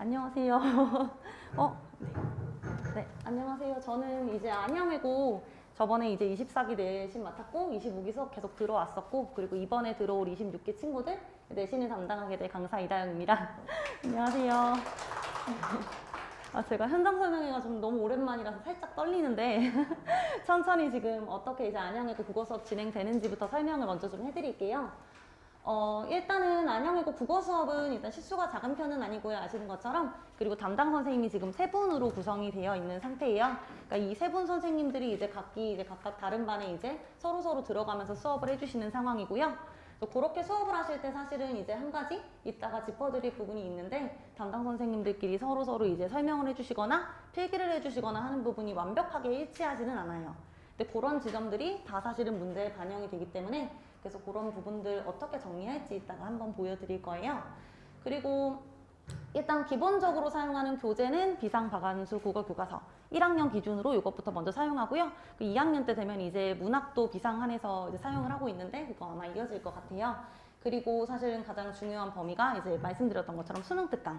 안녕하세요. 어, 네. 네, 안녕하세요. 저는 이제 안양외고 저번에 이제 24기 내신 맡았고 25기 수업 계속 들어왔었고 그리고 이번에 들어올 26기 친구들 내신을 담당하게 될 강사 이다영입니다. 안녕하세요. 아, 제가 현장 설명회가 좀 너무 오랜만이라서 살짝 떨리는데 천천히 지금 어떻게 이제 안양외고 국어 수업 진행되는지부터 설명을 먼저 좀 해드릴게요. 어, 일단은 안양외고 국어 수업은 일단 시수가 작은 편은 아니고요. 아시는 것처럼. 그리고 담당 선생님이 지금 세 분으로 구성이 되어 있는 상태예요. 그러니까 이 세 분 선생님들이 이제 각기 이제 각각 다른 반에 이제 서로 서로 들어가면서 수업을 해주시는 상황이고요. 또 그렇게 수업을 하실 때 사실은 이제 한 가지 이따가 짚어드릴 부분이 있는데 담당 선생님들끼리 서로 서로 이제 설명을 해주시거나 필기를 해주시거나 하는 부분이 완벽하게 일치하지는 않아요. 근데 그런 지점들이 다 사실은 문제에 반영이 되기 때문에 그래서 그런 부분들 어떻게 정리할지 이따가 한번 보여드릴 거예요. 그리고 일단 기본적으로 사용하는 교재는 비상바간수 국어 교과서 1학년 기준으로 이것부터 먼저 사용하고요. 그 2학년 때 되면 이제 문학도 비상한해서 이제 사용을 하고 있는데 그거 아마 이어질 것 같아요. 그리고 사실은 가장 중요한 범위가 이제 말씀드렸던 것처럼 수능 특강.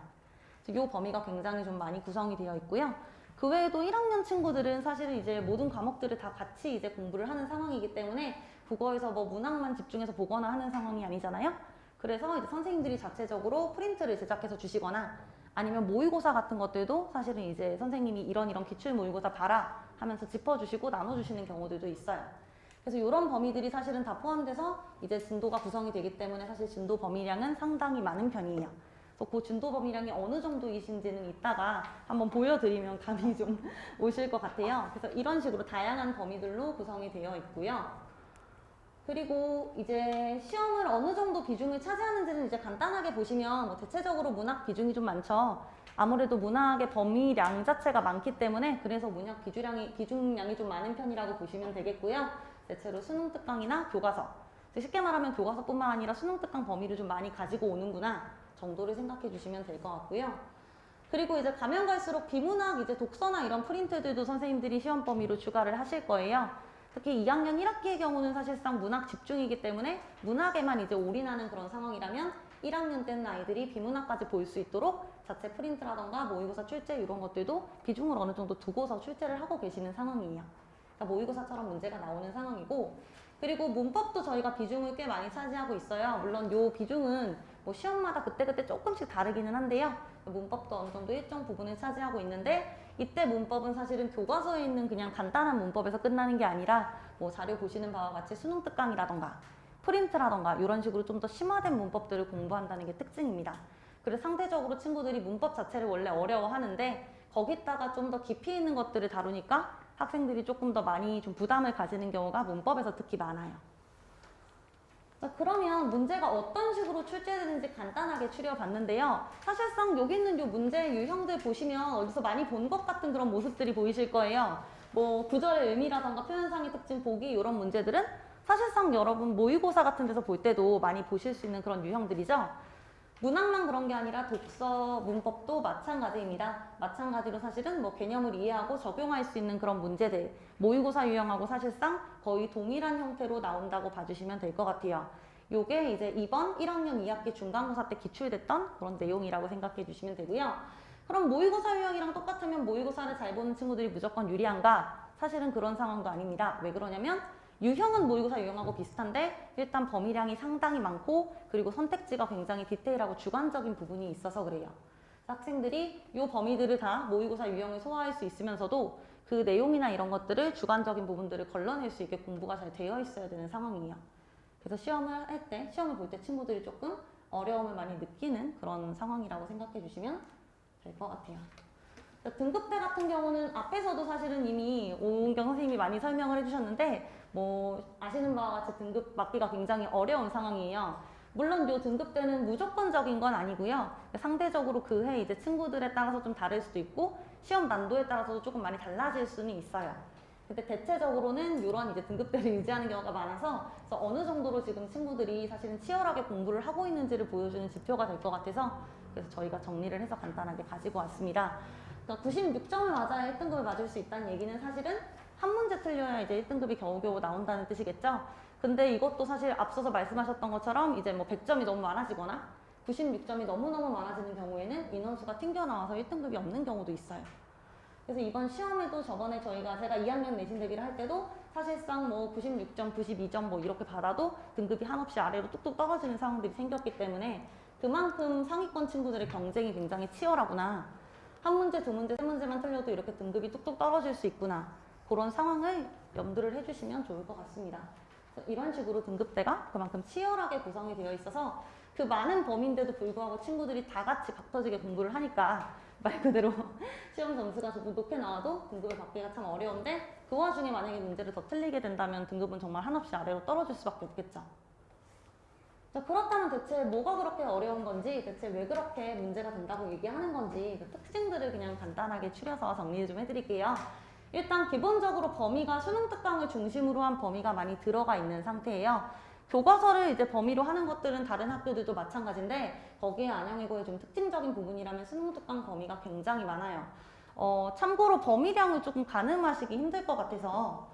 이 범위가 굉장히 좀 많이 구성이 되어 있고요. 그 외에도 1학년 친구들은 사실은 이제 모든 과목들을 다 같이 이제 공부를 하는 상황이기 때문에 국어에서 뭐 문학만 집중해서 보거나 하는 상황이 아니잖아요. 그래서 이제 선생님들이 자체적으로 프린트를 제작해서 주시거나 아니면 모의고사 같은 것들도 사실은 이제 선생님이 이런 이런 기출 모의고사 봐라 하면서 짚어주시고 나눠주시는 경우들도 있어요. 그래서 이런 범위들이 사실은 다 포함돼서 이제 진도가 구성이 되기 때문에 사실 진도 범위량은 상당히 많은 편이에요. 그래서 그 진도 범위량이 어느 정도이신지는 이따가 한번 보여드리면 감이 좀 오실 것 같아요. 그래서 이런 식으로 다양한 범위들로 구성이 되어 있고요. 그리고 이제 시험을 어느 정도 비중을 차지하는지는 이제 간단하게 보시면 뭐 대체적으로 문학 비중이 좀 많죠. 아무래도 문학의 범위량 자체가 많기 때문에 그래서 문학 비중량이, 비중량이 좀 많은 편이라고 보시면 되겠고요. 대체로 수능 특강이나 교과서. 쉽게 말하면 교과서뿐만 아니라 수능 특강 범위를 좀 많이 가지고 오는구나 정도를 생각해 주시면 될 것 같고요. 그리고 이제 가면 갈수록 비문학 이제 독서나 이런 프린트들도 선생님들이 시험 범위로 추가를 하실 거예요. 특히 2학년 1학기의 경우는 사실상 문학 집중이기 때문에 문학에만 이제 올인하는 그런 상황이라면 1학년 때는 아이들이 비문학까지 볼 수 있도록 자체 프린트라던가 모의고사 출제 이런 것들도 비중을 어느 정도 두고서 출제를 하고 계시는 상황이에요. 그러니까 모의고사처럼 문제가 나오는 상황이고 그리고 문법도 저희가 비중을 꽤 많이 차지하고 있어요. 물론 요 비중은 뭐 시험마다 그때그때 조금씩 다르기는 한데요. 문법도 어느 정도 일정 부분을 차지하고 있는데 이때 문법은 사실은 교과서에 있는 그냥 간단한 문법에서 끝나는 게 아니라 뭐 자료 보시는 바와 같이 수능 특강이라던가 프린트라던가 이런 식으로 좀 더 심화된 문법들을 공부한다는 게 특징입니다. 그래서 상대적으로 친구들이 문법 자체를 원래 어려워하는데 거기다가 좀 더 깊이 있는 것들을 다루니까 학생들이 조금 더 많이 좀 부담을 가지는 경우가 문법에서 특히 많아요. 자, 그러면 문제가 어떤 식으로 출제되는지 간단하게 추려봤는데요. 사실상 여기 있는 요 문제 유형들 보시면 어디서 많이 본 것 같은 그런 모습들이 보이실 거예요. 뭐 구절의 의미라던가 표현상의 특징 보기 이런 문제들은 사실상 여러분 모의고사 같은 데서 볼 때도 많이 보실 수 있는 그런 유형들이죠. 문학만 그런 게 아니라 독서, 문법도 마찬가지입니다. 마찬가지로 사실은 뭐 개념을 이해하고 적용할 수 있는 그런 문제들, 모의고사 유형하고 사실상 거의 동일한 형태로 나온다고 봐주시면 될 것 같아요. 요게 이제 이번 1학년 2학기 중간고사 때 기출됐던 그런 내용이라고 생각해 주시면 되고요. 그럼 모의고사 유형이랑 똑같으면 모의고사를 잘 보는 친구들이 무조건 유리한가? 사실은 그런 상황도 아닙니다. 왜 그러냐면 유형은 모의고사 유형하고 비슷한데 일단 범위량이 상당히 많고 그리고 선택지가 굉장히 디테일하고 주관적인 부분이 있어서 그래요. 학생들이 이 범위들을 다 모의고사 유형을 소화할 수 있으면서도 그 내용이나 이런 것들을 주관적인 부분들을 걸러낼 수 있게 공부가 잘 되어 있어야 되는 상황이에요. 그래서 시험을 할 때, 시험을 볼 때 친구들이 조금 어려움을 많이 느끼는 그런 상황이라고 생각해 주시면 될 것 같아요. 등급대 같은 경우는 앞에서도 사실은 이미 오은경 선생님이 많이 설명을 해주셨는데 뭐 아시는 바와 같이 등급 맞기가 굉장히 어려운 상황이에요. 물론 요 등급대는 무조건적인 건 아니고요. 상대적으로 그 해 이제 친구들에 따라서 좀 다를 수도 있고 시험 난도에 따라서도 조금 많이 달라질 수는 있어요. 근데 대체적으로는 이런 이제 등급대를 유지하는 경우가 많아서 그래서 어느 정도로 지금 친구들이 사실은 치열하게 공부를 하고 있는지를 보여주는 지표가 될 것 같아서 그래서 저희가 정리를 해서 간단하게 가지고 왔습니다. 그러니까 96점을 맞아야 1등급을 맞을 수 있다는 얘기는 사실은 한 문제 틀려야 이제 1등급이 겨우겨우 나온다는 뜻이겠죠? 근데 이것도 사실 앞서서 말씀하셨던 것처럼 이제 뭐 100점이 너무 많아지거나 96점이 너무너무 많아지는 경우에는 인원수가 튕겨나와서 1등급이 없는 경우도 있어요. 그래서 이번 시험에도 저번에 저희가 제가 2학년 내신 대비를 할 때도 사실상 뭐 96점, 92점 뭐 이렇게 받아도 등급이 한없이 아래로 뚝뚝 떨어지는 상황들이 생겼기 때문에 그만큼 상위권 친구들의 경쟁이 굉장히 치열하구나. 한 문제, 두 문제, 세 문제만 틀려도 이렇게 등급이 뚝뚝 떨어질 수 있구나. 그런 상황을 염두를 해주시면 좋을 것 같습니다. 이런 식으로 등급대가 그만큼 치열하게 구성이 되어 있어서 그 많은 범위인데도 불구하고 친구들이 다 같이 박터지게 공부를 하니까 말 그대로 시험 점수가 조금 높게 나와도 등급을 받기가 참 어려운데 그 와중에 만약에 문제를 더 틀리게 된다면 등급은 정말 한없이 아래로 떨어질 수밖에 없겠죠. 자, 그렇다면 대체 뭐가 그렇게 어려운 건지, 대체 왜 그렇게 문제가 된다고 얘기하는 건지, 그 특징들을 그냥 간단하게 추려서 정리 좀 해드릴게요. 일단 기본적으로 범위가 수능 특강을 중심으로 한 범위가 많이 들어가 있는 상태예요. 교과서를 이제 범위로 하는 것들은 다른 학교들도 마찬가지인데 거기에 안양외고의 좀 특징적인 부분이라면 수능 특강 범위가 굉장히 많아요. 어, 참고로 범위량을 조금 가늠하시기 힘들 것 같아서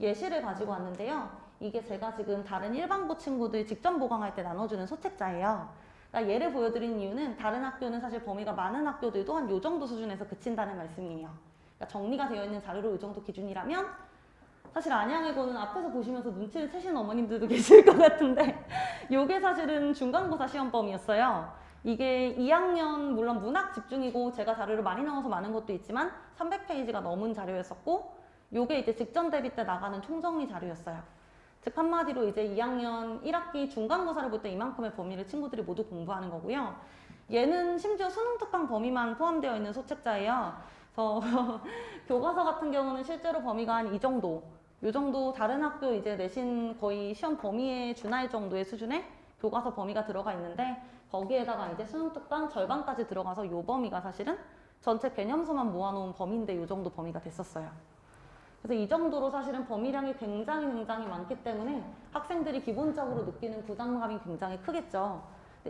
예시를 가지고 왔는데요. 이게 제가 지금 다른 일반고 친구들 직접 보강할 때 나눠주는 소책자예요. 그러니까 예를 보여드린 이유는 다른 학교는 사실 범위가 많은 학교들도 한 요 정도 수준에서 그친다는 말씀이에요. 그러니까 정리가 되어 있는 자료로 이 정도 기준이라면 사실 안양외고는 앞에서 보시면서 눈치를 채시는 어머님들도 계실 것 같은데 요게 사실은 중간고사 시험범이었어요. 이게 2학년 물론 문학 집중이고 제가 자료를 많이 나와서 많은 것도 있지만 300페이지가 넘은 자료였었고 요게 이제 직전 대비 때 나가는 총정리 자료였어요. 즉 한마디로 이제 2학년 1학기 중간고사를 볼 때 이만큼의 범위를 친구들이 모두 공부하는 거고요. 얘는 심지어 수능 특강 범위만 포함되어 있는 소책자예요. 그래서 교과서 같은 경우는 실제로 범위가 한 이 정도, 요 정도 다른 학교 이제 내신 거의 시험 범위에 준할 정도의 수준의 교과서 범위가 들어가 있는데 거기에다가 이제 수능 특강 절반까지 들어가서 요 범위가 사실은 전체 개념서만 모아놓은 범위인데 요 정도 범위가 됐었어요. 그래서 이 정도로 사실은 범위량이 굉장히 굉장히 많기 때문에 학생들이 기본적으로 느끼는 부담감이 굉장히 크겠죠.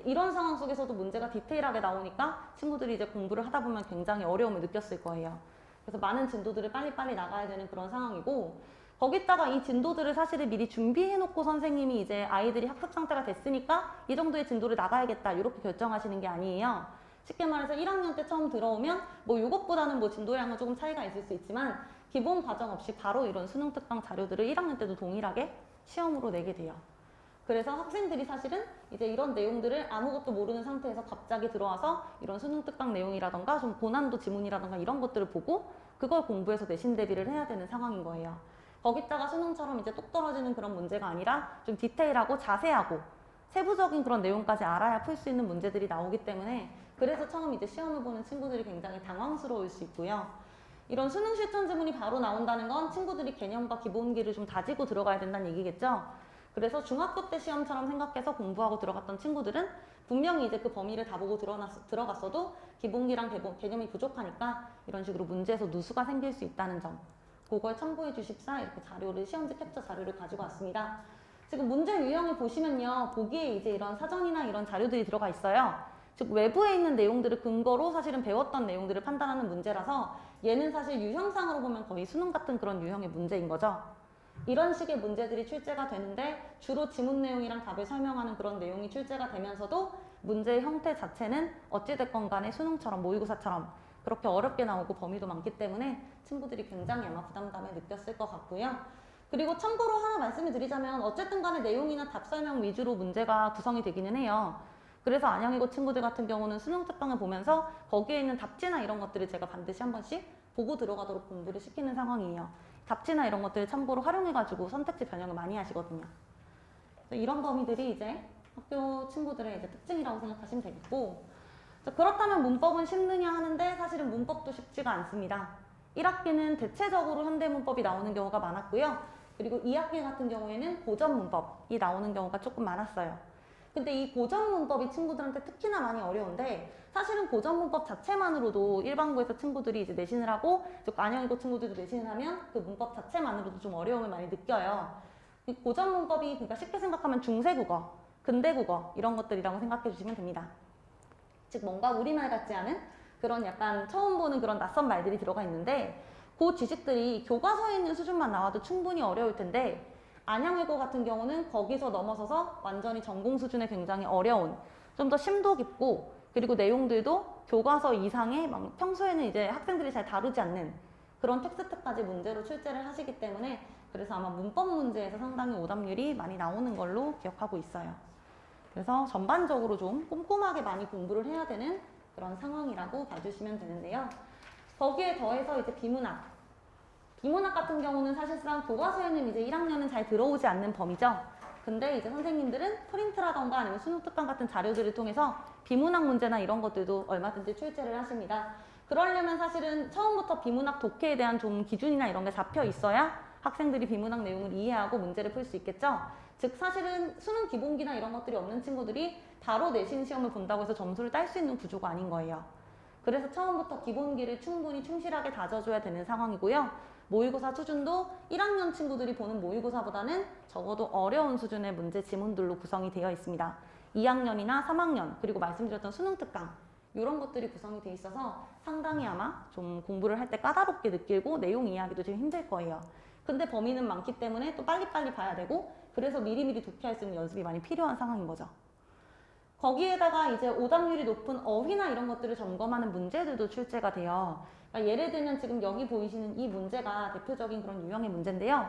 이런 상황 속에서도 문제가 디테일하게 나오니까 친구들이 이제 공부를 하다 보면 굉장히 어려움을 느꼈을 거예요. 그래서 많은 진도들을 빨리빨리 나가야 되는 그런 상황이고 거기다가 이 진도들을 사실은 미리 준비해놓고 선생님이 이제 아이들이 학습 상태가 됐으니까 이 정도의 진도를 나가야겠다 이렇게 결정하시는 게 아니에요. 쉽게 말해서 1학년 때 처음 들어오면 뭐 이것보다는 뭐 진도량은 조금 차이가 있을 수 있지만 기본 과정 없이 바로 이런 수능 특강 자료들을 1학년 때도 동일하게 시험으로 내게 돼요. 그래서 학생들이 사실은 이제 이런 내용들을 아무것도 모르는 상태에서 갑자기 들어와서 이런 수능 특강 내용이라던가 좀 고난도 지문이라던가 이런 것들을 보고 그걸 공부해서 내신 대비를 해야 되는 상황인 거예요. 거기다가 수능처럼 이제 똑 떨어지는 그런 문제가 아니라 좀 디테일하고 자세하고 세부적인 그런 내용까지 알아야 풀 수 있는 문제들이 나오기 때문에 그래서 처음 이제 시험을 보는 친구들이 굉장히 당황스러울 수 있고요. 이런 수능 실전 지문이 바로 나온다는 건 친구들이 개념과 기본기를 좀 다지고 들어가야 된다는 얘기겠죠. 그래서 중학교 때 시험처럼 생각해서 공부하고 들어갔던 친구들은 분명히 이제 그 범위를 다 보고 들어갔, 들어갔어도 기본기랑 개본, 개념이 부족하니까 이런 식으로 문제에서 누수가 생길 수 있다는 점. 그걸 참고해 주십사 이렇게 자료를 시험지 캡처 자료를 가지고 왔습니다. 지금 문제 유형을 보시면요. 보기에 이제 이런 사전이나 이런 자료들이 들어가 있어요. 즉 외부에 있는 내용들을 근거로 사실은 배웠던 내용들을 판단하는 문제라서 얘는 사실 유형상으로 보면 거의 수능 같은 그런 유형의 문제인 거죠. 이런 식의 문제들이 출제가 되는데 주로 지문 내용이랑 답을 설명하는 그런 내용이 출제가 되면서도 문제의 형태 자체는 어찌됐건 간에 수능처럼 모의고사처럼 그렇게 어렵게 나오고 범위도 많기 때문에 친구들이 굉장히 아마 부담감을 느꼈을 것 같고요. 그리고 참고로 하나 말씀을 드리자면 어쨌든 간에 내용이나 답 설명 위주로 문제가 구성이 되기는 해요. 그래서 안양이고 친구들 같은 경우는 수능 특강을 보면서 거기에 있는 답지나 이런 것들을 제가 반드시 한 번씩 보고 들어가도록 공부를 시키는 상황이에요. 답지나 이런 것들을 참고로 활용해가지고 선택지 변형을 많이 하시거든요. 이런 범위들이 이제 학교 친구들의 이제 특징이라고 생각하시면 되겠고 자, 그렇다면 문법은 쉽느냐 하는데 사실은 문법도 쉽지가 않습니다. 1학기는 대체적으로 현대문법이 나오는 경우가 많았고요. 그리고 2학기 같은 경우에는 고전 문법이 나오는 경우가 조금 많았어요. 근데 이 고전 문법이 친구들한테 특히나 많이 어려운데 사실은 고전 문법 자체만으로도 일반고에서 친구들이 이제 내신을 하고 즉 안양이고 친구들도 내신을 하면 그 문법 자체만으로도 좀 어려움을 많이 느껴요. 이 고전 문법이 그러니까 쉽게 생각하면 중세국어, 근대국어 이런 것들이라고 생각해 주시면 됩니다. 즉 뭔가 우리말 같지 않은 그런 약간 처음 보는 그런 낯선 말들이 들어가 있는데 그 지식들이 교과서에 있는 수준만 나와도 충분히 어려울 텐데 안양외고 같은 경우는 거기서 넘어서서 완전히 전공 수준의 굉장히 어려운 좀 더 심도 깊고 그리고 내용들도 교과서 이상의 막 평소에는 이제 학생들이 잘 다루지 않는 그런 텍스트까지 문제로 출제를 하시기 때문에 그래서 아마 문법 문제에서 상당히 오답률이 많이 나오는 걸로 기억하고 있어요. 그래서 전반적으로 좀 꼼꼼하게 많이 공부를 해야 되는 그런 상황이라고 봐주시면 되는데요. 거기에 더해서 이제 비문학. 비문학 같은 경우는 사실상 교과서에는 이제 1학년은 잘 들어오지 않는 범위죠. 근데 이제 선생님들은 프린트라던가 아니면 수능 특강 같은 자료들을 통해서 비문학 문제나 이런 것들도 얼마든지 출제를 하십니다. 그러려면 사실은 처음부터 비문학 독해에 대한 좀 기준이나 이런 게 잡혀 있어야 학생들이 비문학 내용을 이해하고 문제를 풀 수 있겠죠. 즉 사실은 수능 기본기나 이런 것들이 없는 친구들이 바로 내신 시험을 본다고 해서 점수를 딸 수 있는 구조가 아닌 거예요. 그래서 처음부터 기본기를 충분히 충실하게 다져줘야 되는 상황이고요. 모의고사 수준도 1학년 친구들이 보는 모의고사보다는 적어도 어려운 수준의 문제 지문들로 구성이 되어 있습니다. 2학년이나 3학년 그리고 말씀드렸던 수능 특강 이런 것들이 구성이 돼 있어서 상당히 아마 좀 공부를 할 때 까다롭게 느끼고 내용 이해하기도 좀 힘들 거예요. 근데 범위는 많기 때문에 또 빨리빨리 봐야 되고 그래서 미리미리 독해할 수 있는 연습이 많이 필요한 상황인 거죠. 거기에다가 이제 오답률이 높은 어휘나 이런 것들을 점검하는 문제들도 출제가 돼요. 그러니까 예를 들면 지금 여기 보이시는 이 문제가 대표적인 그런 유형의 문제인데요.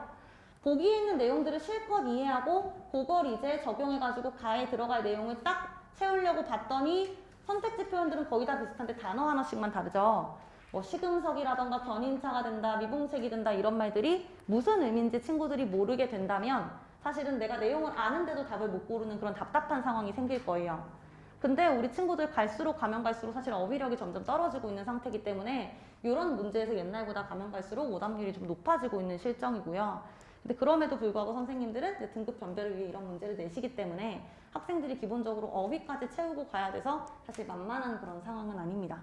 보기에 있는 내용들을 실컷 이해하고 그걸 이제 적용해가지고 가에 들어갈 내용을 딱 채우려고 봤더니 선택지 표현들은 거의 다 비슷한데 단어 하나씩만 다르죠. 뭐 시금석이라던가 견인차가 된다, 미봉책이 된다 이런 말들이 무슨 의미인지 친구들이 모르게 된다면 사실은 내가 내용을 아는데도 답을 못 고르는 그런 답답한 상황이 생길 거예요. 근데 우리 친구들 갈수록 가면 갈수록 사실 어휘력이 점점 떨어지고 있는 상태이기 때문에 이런 문제에서 옛날보다 가면 갈수록 오답률이 좀 높아지고 있는 실정이고요. 근데 그럼에도 불구하고 선생님들은 등급 변별을 위해 이런 문제를 내시기 때문에 학생들이 기본적으로 어휘까지 채우고 가야 돼서 사실 만만한 그런 상황은 아닙니다.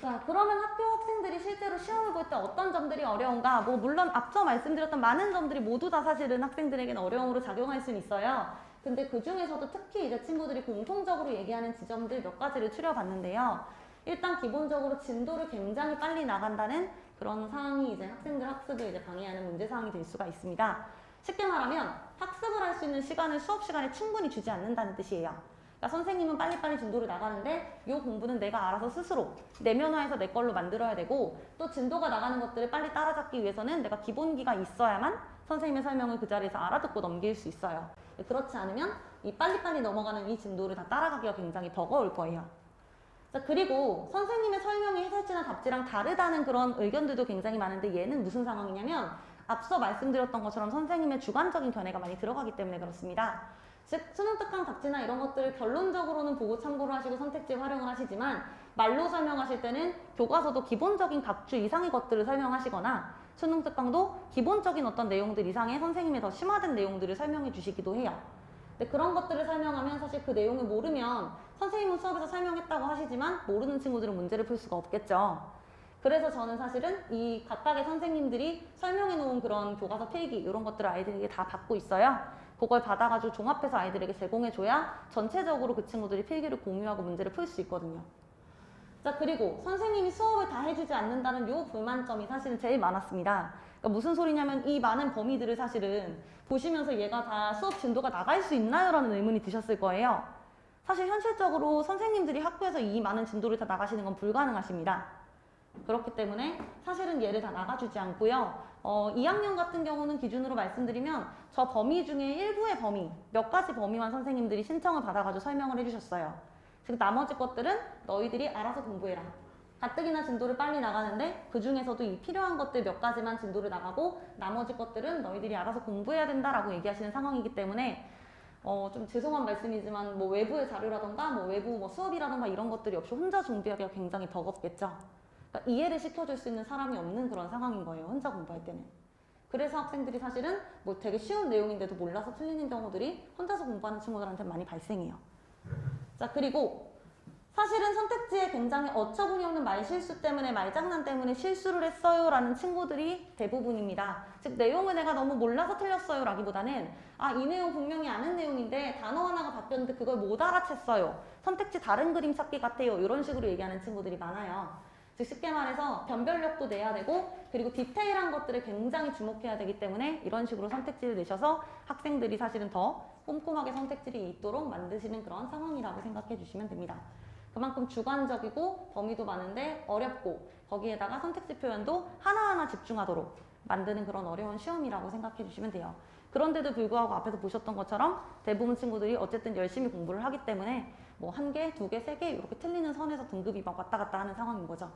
자, 그러면 학교 학생들이 실제로 시험을 볼 때 어떤 점들이 어려운가? 뭐, 물론 앞서 말씀드렸던 많은 점들이 모두 다 사실은 학생들에게는 어려움으로 작용할 수는 있어요. 근데 그 중에서도 특히 이제 친구들이 공통적으로 얘기하는 지점들 몇 가지를 추려봤는데요. 일단 기본적으로 진도를 굉장히 빨리 나간다는 그런 상황이 이제 학생들 학습을 이제 방해하는 문제 상황이 될 수가 있습니다. 쉽게 말하면 학습을 할 수 있는 시간을 수업 시간에 충분히 주지 않는다는 뜻이에요. 그러니까 선생님은 빨리빨리 진도를 나가는데 이 공부는 내가 알아서 스스로 내면화해서 내 걸로 만들어야 되고 또 진도가 나가는 것들을 빨리 따라잡기 위해서는 내가 기본기가 있어야만 선생님의 설명을 그 자리에서 알아듣고 넘길 수 있어요. 그렇지 않으면 이 빨리빨리 넘어가는 이 진도를 다 따라가기가 굉장히 버거울 거예요. 자, 그리고 선생님의 설명이 해설지나 답지랑 다르다는 그런 의견들도 굉장히 많은데 얘는 무슨 상황이냐면 앞서 말씀드렸던 것처럼 선생님의 주관적인 견해가 많이 들어가기 때문에 그렇습니다. 즉 수능 특강 답지나 이런 것들을 결론적으로는 보고 참고를 하시고 선택지 활용을 하시지만 말로 설명하실 때는 교과서도 기본적인 각주 이상의 것들을 설명하시거나 수능 특강도 기본적인 어떤 내용들 이상의 선생님의 더 심화된 내용들을 설명해 주시기도 해요. 근데 그런 것들을 설명하면 사실 그 내용을 모르면 선생님은 수업에서 설명했다고 하시지만 모르는 친구들은 문제를 풀 수가 없겠죠. 그래서 저는 사실은 이 각각의 선생님들이 설명해 놓은 그런 교과서 필기 이런 것들을 아이들에게 다 받고 있어요. 그걸 받아가지고 종합해서 아이들에게 제공해줘야 전체적으로 그 친구들이 필기를 공유하고 문제를 풀 수 있거든요. 자 그리고 선생님이 수업을 다 해주지 않는다는 요 불만점이 사실은 제일 많았습니다. 그러니까 무슨 소리냐면 이 많은 범위들을 사실은 보시면서 얘가 다 수업 진도가 나갈 수 있나요? 라는 의문이 드셨을 거예요. 사실 현실적으로 선생님들이 학교에서 이 많은 진도를 다 나가시는 건 불가능하십니다. 그렇기 때문에 사실은 얘를 다 나가주지 않고요. 어, 2학년 같은 경우는 기준으로 말씀드리면 저 범위 중에 일부의 범위, 몇 가지 범위만 선생님들이 신청을 받아가지고 설명을 해주셨어요. 즉 나머지 것들은 너희들이 알아서 공부해라. 가뜩이나 진도를 빨리 나가는데 그 중에서도 이 필요한 것들 몇 가지만 진도를 나가고 나머지 것들은 너희들이 알아서 공부해야 된다라고 얘기하시는 상황이기 때문에 어, 좀 죄송한 말씀이지만 뭐 외부의 자료라던가 뭐 외부 뭐 수업이라던가 이런 것들이 없이 혼자 준비하기가 굉장히 버겁겠죠. 그러니까 이해를 시켜줄 수 있는 사람이 없는 그런 상황인 거예요. 혼자 공부할 때는. 그래서 학생들이 사실은 뭐 되게 쉬운 내용인데도 몰라서 틀리는 경우들이 혼자서 공부하는 친구들한테 많이 발생해요. 자, 그리고 사실은 선택지에 굉장히 어처구니 없는 말 실수 때문에 말장난 때문에 실수를 했어요 라는 친구들이 대부분입니다. 즉 내용을 내가 너무 몰라서 틀렸어요 라기보다는 아 이 내용 분명히 아는 내용인데 단어 하나가 바뀌었는데 그걸 못 알아챘어요. 선택지 다른 그림 찾기 같아요. 이런 식으로 얘기하는 친구들이 많아요. 즉 쉽게 말해서 변별력도 내야 되고 그리고 디테일한 것들을 굉장히 주목해야 되기 때문에 이런 식으로 선택지를 내셔서 학생들이 사실은 더 꼼꼼하게 선택지를 있도록 만드시는 그런 상황이라고 생각해 주시면 됩니다. 그만큼 주관적이고 범위도 많은데 어렵고 거기에다가 선택지 표현도 하나하나 집중하도록 만드는 그런 어려운 시험이라고 생각해 주시면 돼요. 그런데도 불구하고 앞에서 보셨던 것처럼 대부분 친구들이 어쨌든 열심히 공부를 하기 때문에 뭐 한 개, 두 개, 세 개 이렇게 틀리는 선에서 등급이 막 왔다 갔다 하는 상황인 거죠.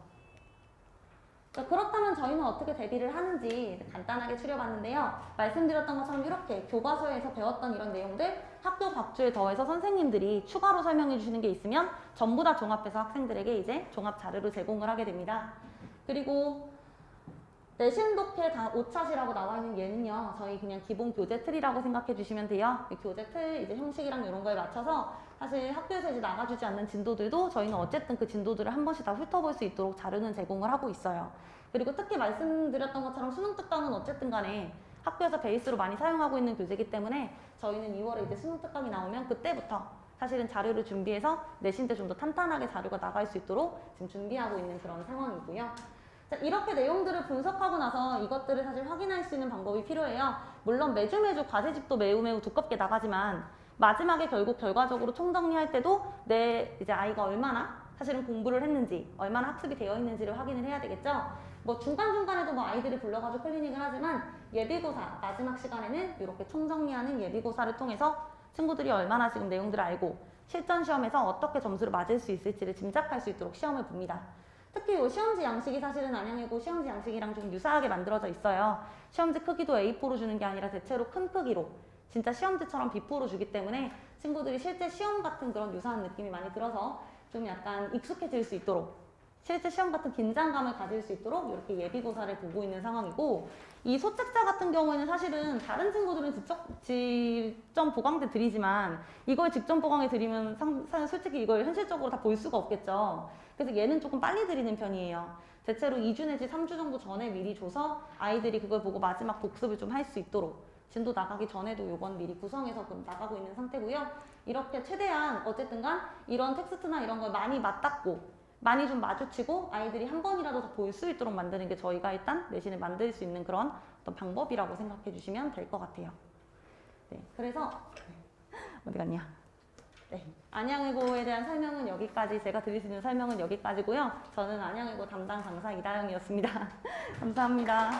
자, 그렇다면 저희는 어떻게 대비를 하는지 간단하게 추려봤는데요. 말씀드렸던 것처럼 이렇게 교과서에서 배웠던 이런 내용들 학교 각주에 더해서 선생님들이 추가로 설명해 주시는 게 있으면 전부 다 종합해서 학생들에게 이제 종합 자료를 제공을 하게 됩니다. 그리고 내신 독해 다 5차시라고 나와 있는 얘는요. 저희 그냥 기본 교재 틀이라고 생각해 주시면 돼요. 이 교재 틀 이제 형식이랑 이런 거에 맞춰서 사실 학교에서 이제 나가주지 않는 진도들도 저희는 어쨌든 그 진도들을 한 번씩 다 훑어볼 수 있도록 자료는 제공을 하고 있어요. 그리고 특히 말씀드렸던 것처럼 수능 특강은 어쨌든 간에 학교에서 베이스로 많이 사용하고 있는 교재이기 때문에 저희는 2월에 이제 수능 특강이 나오면 그때부터 사실은 자료를 준비해서 내신 때 좀 더 탄탄하게 자료가 나갈 수 있도록 지금 준비하고 있는 그런 상황이고요. 자, 이렇게 내용들을 분석하고 나서 이것들을 사실 확인할 수 있는 방법이 필요해요. 물론 매주 매주 과제집도 매우 매우 두껍게 나가지만 마지막에 결국 결과적으로 총정리할 때도 내 이제 아이가 얼마나 사실은 공부를 했는지, 얼마나 학습이 되어 있는지를 확인을 해야 되겠죠. 뭐 중간중간에도 뭐 아이들이 불러가지고 클리닉을 하지만 예비고사 마지막 시간에는 이렇게 총정리하는 예비고사를 통해서 친구들이 얼마나 지금 내용들을 알고 실전 시험에서 어떻게 점수를 맞을 수 있을지를 짐작할 수 있도록 시험을 봅니다. 특히 이 시험지 양식이 사실은 안양이고 시험지 양식이랑 좀 유사하게 만들어져 있어요. 시험지 크기도 A4로 주는 게 아니라 대체로 큰 크기로 진짜 시험지처럼 B4로 주기 때문에 친구들이 실제 시험 같은 그런 유사한 느낌이 많이 들어서 좀 약간 익숙해질 수 있도록 실제 시험 같은 긴장감을 가질 수 있도록 이렇게 예비고사를 보고 있는 상황이고 이 소책자 같은 경우에는 사실은 다른 친구들은 직접, 직접 보강돼 드리지만 이걸 직접 보강해 드리면 상, 사- 솔직히 이걸 현실적으로 다 볼 수가 없겠죠. 그래서 얘는 조금 빨리 드리는 편이에요. 대체로 2주 내지 3주 정도 전에 미리 줘서 아이들이 그걸 보고 마지막 복습을 좀 할 수 있도록 진도 나가기 전에도 요건 미리 구성해서 그럼 나가고 있는 상태고요. 이렇게 최대한 어쨌든 간 이런 텍스트나 이런 걸 많이 맞닿고 많이 좀 마주치고 아이들이 한 번이라도 더 볼 수 있도록 만드는 게 저희가 일단 내신을 만들 수 있는 그런 어떤 방법이라고 생각해 주시면 될 것 같아요. 네, 그래서 어디 갔냐? 네, 안양외고에 대한 설명은 여기까지 제가 드릴 수 있는 설명은 여기까지고요. 저는 안양외고 담당 강사 이다영이었습니다. 감사합니다.